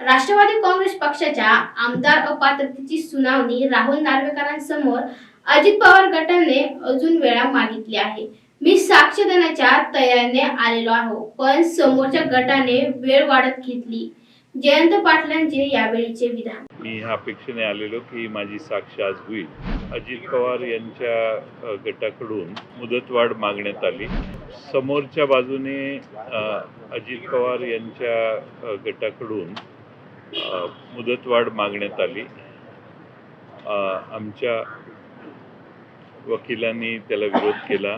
राष्ट्रवादी काँग्रेस पक्षाच्या आमदार अपात्रतेची सुनावणी राहुल नार्वेकरांसमोर अजित पवार गटाने अजून वेळा मागितली आहे. मी साक्ष देण्याच्या तयारीने आलेलो आहो पण समोरच्या गटाने वेळ वाढत घेतली. जयंत पाटलांचे यावेळीचे विधान. मी ह्या अपेक्षेने आलेलो की माझी साक्ष आज होईल. अजित पवार यांच्या गटाकडून मुदतवाढ मागण्यात आली. समोरच्या बाजूने अजित पवार यांच्या गटाकडून मुदतवाढ मागण्यात आली. आमच्या वकिलांनी त्याला विरोध केला.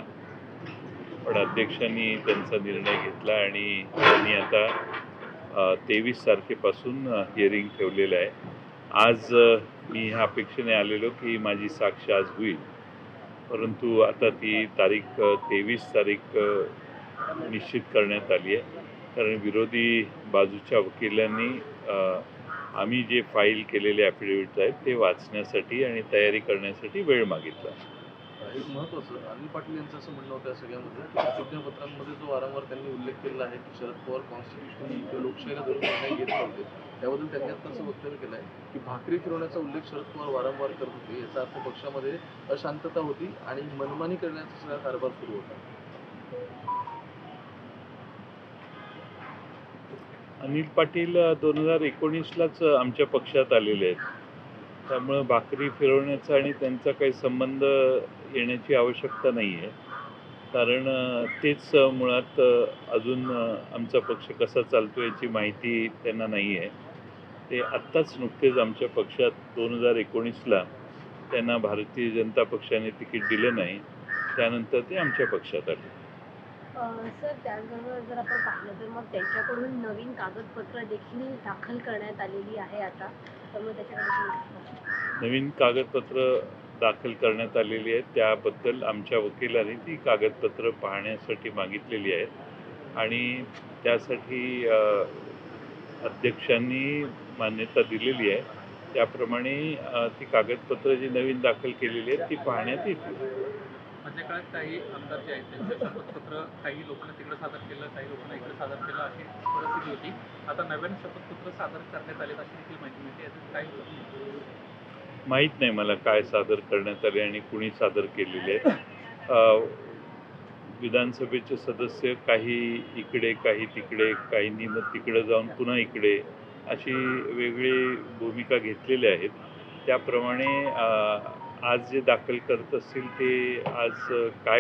पण अध्यक्षांनी त्यांचा निर्णय घेतला आणि त्यांनी आता तेवीस तारखेपासून हिअरिंग ठेवलेलं आहे. आज मी ह्या अपेक्षेने आलेलो की माझी साक्ष आज होईल. परंतु आता ती तारीख तेवीस तारीख निश्चित करण्यात आली आहे. कारण विरोधी बाजूच्या वकिलांनी आम्ही जे फाईल केलेले ॲफिडेविट्स आहेत ते वाचण्यासाठी आणि तयारी करण्यासाठी वेळ मागितला. एक महत्वाचं. अनिल पाटील यांचं असं म्हणणं होतं या सगळ्यामध्ये की प्रतिज्ञापत्रांमध्ये जो वारंवार त्यांनी उल्लेख केलेला आहे की शरद पवार कॉन्स्टिट्युशनली किंवा लोकशाहीला धरून निर्णय घेत नव्हते त्याबद्दल त्यांनी आता असं वक्तव्य केलं आहे की भाकरी फिरवण्याचा उल्लेख शरद पवार वारंवार करत होते याचा अर्थ पक्षामध्ये अशांतता होती आणि मनमानी करण्याचा सगळा कारभार सुरू होता. अनिल पाटील दोन हजार एकोणीसलाच आमच्या पक्षात आलेले आहेत. त्यामुळं भाकरी फिरवण्याचा आणि त्यांचा काही संबंध येण्याची आवश्यकता नाही आहे कारण तेच मुळात अजून आमचा पक्ष कसा चालतो याची माहिती त्यांना नाही आहे ते आत्ताच नुकतेच आमच्या पक्षात दोन हजार एकोणीसला त्यांना भारतीय जनता पक्षाने तिकीट दिलं नाही. त्यानंतर ते आमच्या पक्षात आले. सर त्याचबरोबर जर आपण पाहिलं तर मग त्यांच्याकडून नवीन कागदपत्र देखील दाखल करण्यात आलेली आहे आता. तर मग त्याच्याकडे नवीन कागदपत्र दाखल करण्यात आलेली आहेत. त्याबद्दल आमच्या वकिलांनी ती कागदपत्र पाहण्यासाठी मागितलेली आहेत. आणि त्यासाठी अध्यक्षांनी मान्यता दिलेली आहे. त्याप्रमाणे ती कागदपत्र जी नवीन दाखल केलेली आहेत ती पाहण्यात येतील. मधल्या काळात काही आमदार जे आहेत त्यांचं शपथपत्र काही लोकांना तिकडे सादर केलं काही लोकांना इकडे सादर केलं अशी परिस्थिती होती. आता नव्यानं शपथपत्र सादर करण्यात आले अशी देखील माहिती मिळते. याचं काही होतं? माहीत नाही मला काय सादर करण्यात आले आणि कुणी सादर केलेले आहेत. विधानसभेचे सदस्य काही इकडे काही तिकडे काहींनी मग तिकडे जाऊन पुन्हा इकडे अशी वेगळी भूमिका घेतलेल्या आहेत. त्याप्रमाणे आज जे दाखल करत असतील ते आज काय